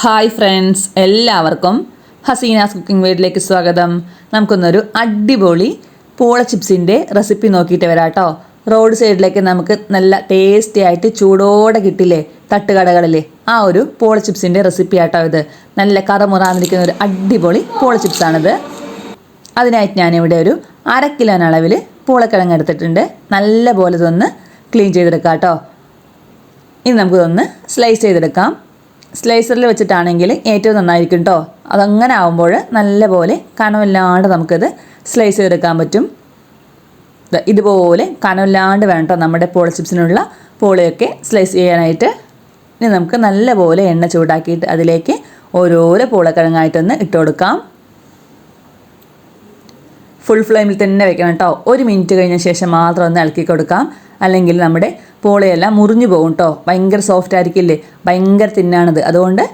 Hi friends എല്ലാവർക്കും Hasina's cooking വീട്ടിലേക്ക് സ്വാഗതം. നമുക്കൊന്നൊരു അടിപൊളി പോള ചിപ്സിന്റെ റെസിപ്പി നോക്കിയിട്ട് വരാം കേട്ടോ റോഡ് സൈഡിലേക്ക് നമുക്ക് നല്ല ടേസ്റ്റി ആയിട്ട് ചൂടോടെ കിട്ടില്ലേ തട്ടുകടകളിലെ. ആ ഒരു പോള ചിപ്സിന്റെ റെസിപ്പി ആട്ടോ ഇത്. നല്ല കറമുറാന്നിരിക്കുന്ന ഒരു അടിപൊളി പൂള ചിപ്സാണിത്. അതിനായിട്ട് ഞാനിവിടെ ഒരു അര കിലോന് അളവിൽ പൂളക്കിഴങ്ങ് എടുത്തിട്ടുണ്ട്. നല്ല പോലെ ഇതൊന്ന് ക്ലീൻ ചെയ്തെടുക്കാം കേട്ടോ ഇനി നമുക്കിതൊന്ന് സ്ലൈസ് ചെയ്തെടുക്കാം. സ്ലൈസറിൽ വെച്ചിട്ടാണെങ്കിൽ ഏറ്റവും നന്നായിരിക്കും കേട്ടോ അതങ്ങനെ ആകുമ്പോൾ നല്ലപോലെ കനമില്ലാണ്ട് നമുക്കിത് സ്ലൈസ് ചെയ്തെടുക്കാൻ പറ്റും. ഇതുപോലെ കനമില്ലാണ്ട് വേണം കേട്ടോ നമ്മുടെ പോളി ചിപ്സിനുള്ള പോളിയൊക്കെ സ്ലൈസ് ചെയ്യാനായിട്ട്. ഇനി നമുക്ക് നല്ലപോലെ എണ്ണ ചൂടാക്കിയിട്ട് അതിലേക്ക് ഓരോരോ പൂളക്കിഴങ്ങായിട്ടൊന്ന് ഇട്ട് കൊടുക്കാം. ഫുൾ ഫ്ലെയിമിൽ തന്നെ വെക്കണം കേട്ടോ ഒരു മിനിറ്റ് കഴിഞ്ഞ ശേഷം മാത്രം ഒന്ന് ഇളക്കി കൊടുക്കാം. അല്ലെങ്കിൽ നമ്മുടെ പോളയെല്ലാം മുറിഞ്ഞു പോകും കേട്ടോ ഭയങ്കര സോഫ്റ്റ് ആയിരിക്കില്ലേ? ഭയങ്കര തിന്നാണത്. അതുകൊണ്ട്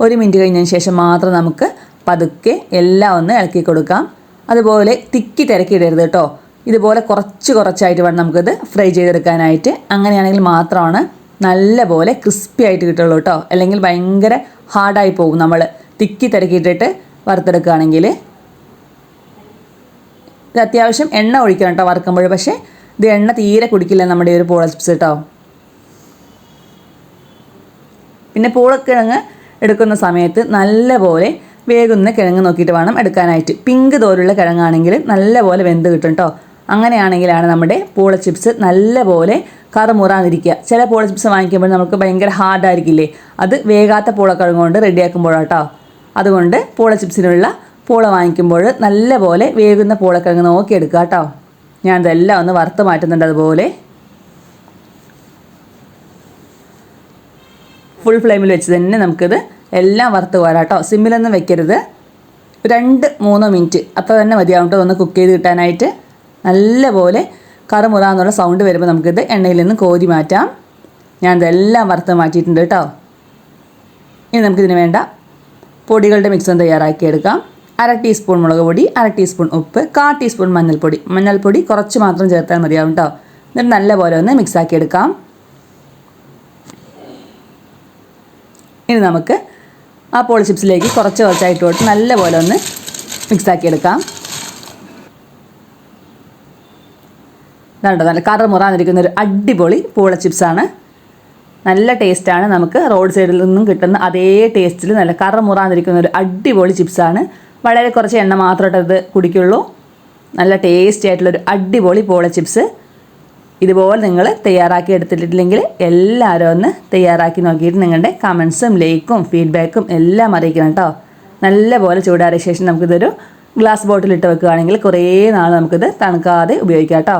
ഒരു മിനിറ്റ് കഴിഞ്ഞതിന് ശേഷം മാത്രം നമുക്ക് പതുക്കെ എല്ലാം ഒന്ന് ഇളക്കി കൊടുക്കാം. അതുപോലെ തിക്കി തിരക്കിയിടരുത് കേട്ടോ ഇതുപോലെ കുറച്ച് കുറച്ചായിട്ട് വേണം നമുക്കിത് ഫ്രൈ ചെയ്തെടുക്കാനായിട്ട്. അങ്ങനെയാണെങ്കിൽ മാത്രമാണ് നല്ല പോലെ ക്രിസ്പി ആയിട്ട് കിട്ടുള്ളൂ കേട്ടോ അല്ലെങ്കിൽ ഭയങ്കര ഹാർഡായി പോകും നമ്മൾ തിക്കി തിരക്കിയിട്ടിട്ട് വറുത്തെടുക്കുകയാണെങ്കിൽ. ഇത് അത്യാവശ്യം എണ്ണ ഒഴിക്കണം കേട്ടോ വറുക്കുമ്പോൾ. പക്ഷേ ഇത് എണ്ണ തീരെ കുടിക്കില്ല നമ്മുടെ ഒരു പൂള ചിപ്സ് കേട്ടോ പിന്നെ പൂളക്കിഴങ്ങ് എടുക്കുന്ന സമയത്ത് നല്ലപോലെ വേകുന്ന കിഴങ്ങ് നോക്കിയിട്ട് വേണം എടുക്കാനായിട്ട്. പിങ്ക് തോലുള്ള കിഴങ്ങാണെങ്കിൽ നല്ലപോലെ വെന്ത് കിട്ടും കേട്ടോ അങ്ങനെയാണെങ്കിലാണ് നമ്മുടെ പൂള ചിപ്സ് നല്ലപോലെ കറുമുറാന്നിരിക്കുക ചില പൂള ചിപ്സ് വാങ്ങിക്കുമ്പോൾ നമുക്ക് ഭയങ്കര ഹാർഡായിരിക്കില്ലേ അത് വേകാത്ത പൂളക്കിഴങ്ങ് കൊണ്ട് റെഡിയാക്കുമ്പോഴാട്ടോ അതുകൊണ്ട് പൂള ചിപ്സിനുള്ള പൂള വാങ്ങിക്കുമ്പോൾ നല്ലപോലെ വേകുന്ന പൂളക്കിഴങ്ങ് നോക്കിയെടുക്കുക കേട്ടോ ഞാൻ ഇതെല്ലാം ഒന്ന് വറുത്ത് മാറ്റുന്നുണ്ട് അതുപോലെ. ഫുൾ ഫ്ലെയിമിൽ വെച്ച് തന്നെ നമുക്കിത് എല്ലാം വറുത്ത് പോരാം കേട്ടോ. സിമ്മിലൊന്നും വെക്കരുത്. രണ്ട് മൂന്നോ മിനിറ്റ് അപ്പോൾ തന്നെ മതിയാവും കേട്ടോ ഒന്ന് കുക്ക് ചെയ്ത് കിട്ടാനായിട്ട്. നല്ലപോലെ കറുമുറ എന്നുള്ള സൗണ്ട് വരുമ്പോൾ നമുക്കിത് എണ്ണയിൽ നിന്ന് കോരി മാറ്റാം. ഞാൻ ഇതെല്ലാം വറുത്ത് മാറ്റിയിട്ടുണ്ട് കേട്ടോ. ഇനി നമുക്കിതിന് വേണ്ട പൊടികളുടെ മിക്സും തയ്യാറാക്കിയെടുക്കാം. അര ടീസ്പൂൺ മുളക് പൊടി അര ടീസ്പൂൺ ഉപ്പ് കാ ടീസ്പൂൺ മഞ്ഞൾപ്പൊടി. മഞ്ഞൾപ്പൊടി കുറച്ച് മാത്രം ചേർത്താൽ മതിയാവും കേട്ടോ എന്നിട്ട് നല്ലപോലെ ഒന്ന് മിക്സാക്കി എടുക്കാം. ഇനി നമുക്ക് ആ പോളി ചിപ്സിലേക്ക് കുറച്ച് കുറച്ചായിട്ട് പോയിട്ട് നല്ലപോലെ ഒന്ന് മിക്സാക്കി എടുക്കാം. ഇതാണ്ടോ നല്ല കറ മുറാന്നിരിക്കുന്ന ഒരു അടിപൊളി പൂള ചിപ്സാണ് നല്ല ടേസ്റ്റാണ് നമുക്ക് റോഡ് സൈഡിൽ നിന്നും കിട്ടുന്ന അതേ ടേസ്റ്റിൽ നല്ല കറ മുറാന്നിരിക്കുന്ന ഒരു അടിപൊളി ചിപ്സാണ് വളരെ കുറച്ച് എണ്ണ മാത്രമായിട്ട് ഇത് കുടിക്കുള്ളൂ. നല്ല ടേസ്റ്റി ആയിട്ടുള്ളൊരു അടിപൊളി പോള ചിപ്സ്. ഇതുപോലെ നിങ്ങൾ തയ്യാറാക്കി എടുത്തിട്ടില്ലെങ്കിൽ എല്ലാവരും ഒന്ന് തയ്യാറാക്കി നോക്കിയിട്ട് നിങ്ങളുടെ കമൻസും ലൈക്കും ഫീഡ്ബാക്കും എല്ലാം അറിയിക്കണം കേട്ടോ നല്ലപോലെ ചൂടാറിയ ശേഷം നമുക്കിതൊരു ഗ്ലാസ് ബോട്ടിലിട്ട് വെക്കുകയാണെങ്കിൽ കുറേ നാൾ നമുക്കിത് തണുക്കാതെ ഉപയോഗിക്കാം കേട്ടോ